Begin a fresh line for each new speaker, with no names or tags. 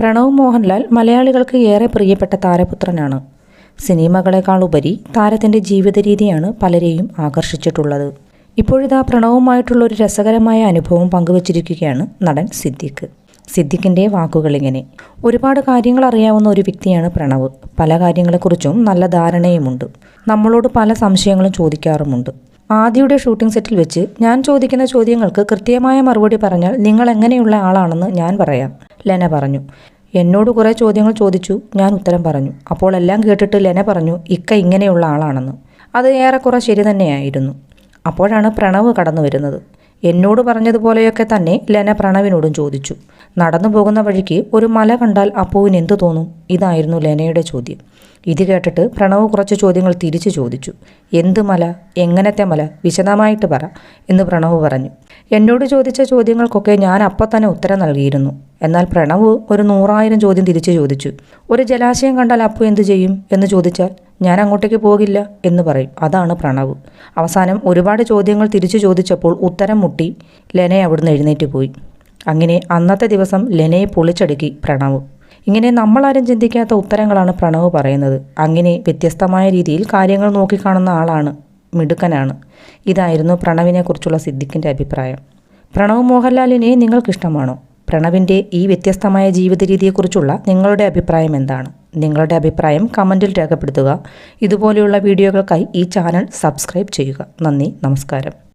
പ്രണവ് മോഹൻലാൽ മലയാളികൾക്ക് ഏറെ പ്രിയപ്പെട്ട താരപുത്രനാണ്. സിനിമകളെക്കാൾ ഉപരി താരത്തിന്റെ ജീവിത രീതിയാണ് പലരെയും ആകർഷിച്ചിട്ടുള്ളത്. ഇപ്പോഴിതാ പ്രണവുമായിട്ടുള്ള ഒരു രസകരമായ അനുഭവം പങ്കുവച്ചിരിക്കുകയാണ് നടൻ സിദ്ദിഖ്. സിദ്ദിഖിന്റെ വാക്കുകളിങ്ങനെ ഒരുപാട് കാര്യങ്ങൾ അറിയാവുന്ന ഒരു വ്യക്തിയാണ് പ്രണവ്. പല കാര്യങ്ങളെക്കുറിച്ചും നല്ല ധാരണയുമുണ്ട്. നമ്മളോട് പല സംശയങ്ങളും ചോദിക്കാറുമുണ്ട്. ആദ്യയുടെ ഷൂട്ടിംഗ് സെറ്റിൽ വെച്ച് ഞാൻ ചോദിക്കുന്ന ചോദ്യങ്ങൾക്ക് കൃത്യമായ മറുപടി പറഞ്ഞാൽ നിങ്ങൾ എങ്ങനെയുള്ള ആളാണെന്ന് ഞാൻ പറയാം. ലെന പറഞ്ഞു. എന്നോട് കുറേ ചോദ്യങ്ങൾ ചോദിച്ചു. ഞാൻ ഉത്തരം പറഞ്ഞു. അപ്പോൾ എല്ലാം കേട്ടിട്ട് ലെന പറഞ്ഞു ഇക്ക ഇങ്ങനെയുള്ള ആളാണെന്ന്. അത് ഏറെക്കുറെ ശരി തന്നെയായിരുന്നു. അപ്പോഴാണ് പ്രണവ് കടന്നു വരുന്നത്. എന്നോട് പറഞ്ഞതുപോലെയൊക്കെ തന്നെ ലെന പ്രണവിനോടും ചോദിച്ചു. നടന്നു പോകുന്ന വഴിക്ക് ഒരു മല കണ്ടാൽ അപ്പുവിന് എന്തു തോന്നും? ഇതായിരുന്നു ലെനയുടെ ചോദ്യം. ഇത് കേട്ടിട്ട് പ്രണവ് കുറച്ച് ചോദ്യങ്ങൾ തിരിച്ചു ചോദിച്ചു. എന്ത് മല? എങ്ങനത്തെ മല? വിശദമായിട്ട് പറ എന്ന് പ്രണവ് പറഞ്ഞു. എന്നോട് ചോദിച്ച ചോദ്യങ്ങൾക്കൊക്കെ ഞാൻ അപ്പം തന്നെ ഉത്തരം നൽകിയിരുന്നു. എന്നാൽ പ്രണവ് ഒരു നൂറായിരം ചോദ്യം തിരിച്ചു ചോദിച്ചു. ഒരു ജലാശയം കണ്ടാൽ അപ്പു എന്തു ചെയ്യും? എന്ന് ചോദിച്ചാൽ ഞാൻ അങ്ങോട്ടേക്ക് പോകില്ല എന്ന് പറയും. അതാണ് പ്രണവ്. അവസാനം ഒരുപാട് ചോദ്യങ്ങൾ തിരിച്ചു ചോദിച്ചപ്പോൾ ഉത്തരം മുട്ടി ലെനെ അവിടുന്ന് എഴുന്നേറ്റ് പോയി. അങ്ങനെ അന്നത്തെ ദിവസം ലെനയെ പൊളിച്ചടുക്കി പ്രണവ്. ഇങ്ങനെ നമ്മളാരും ചിന്തിക്കാത്ത ഉത്തരങ്ങളാണ് പ്രണവ് പറയുന്നത്. അങ്ങനെ വ്യത്യസ്തമായ രീതിയിൽ കാര്യങ്ങൾ നോക്കിക്കാണുന്ന ആളാണ് മിടുക്കനാണ്. ഇതായിരുന്നു പ്രണവിനെക്കുറിച്ചുള്ള സിദ്ദിഖിന്റെ അഭിപ്രായം. പ്രണവ് മോഹൻലാലിനെ നിങ്ങൾക്കിഷ്ടമാണോ? പ്രണവിന്റെ ഈ വ്യത്യസ്തമായ ജീവിത രീതിയെക്കുറിച്ചുള്ള നിങ്ങളുടെ അഭിപ്രായം എന്താണ്? നിങ്ങളുടെ അഭിപ്രായം കമന്റിൽ രേഖപ്പെടുത്തുക. ഇതുപോലെയുള്ള വീഡിയോകൾക്കായി ഈ ചാനൽ സബ്സ്ക്രൈബ് ചെയ്യുക. നന്ദി നമസ്കാരം.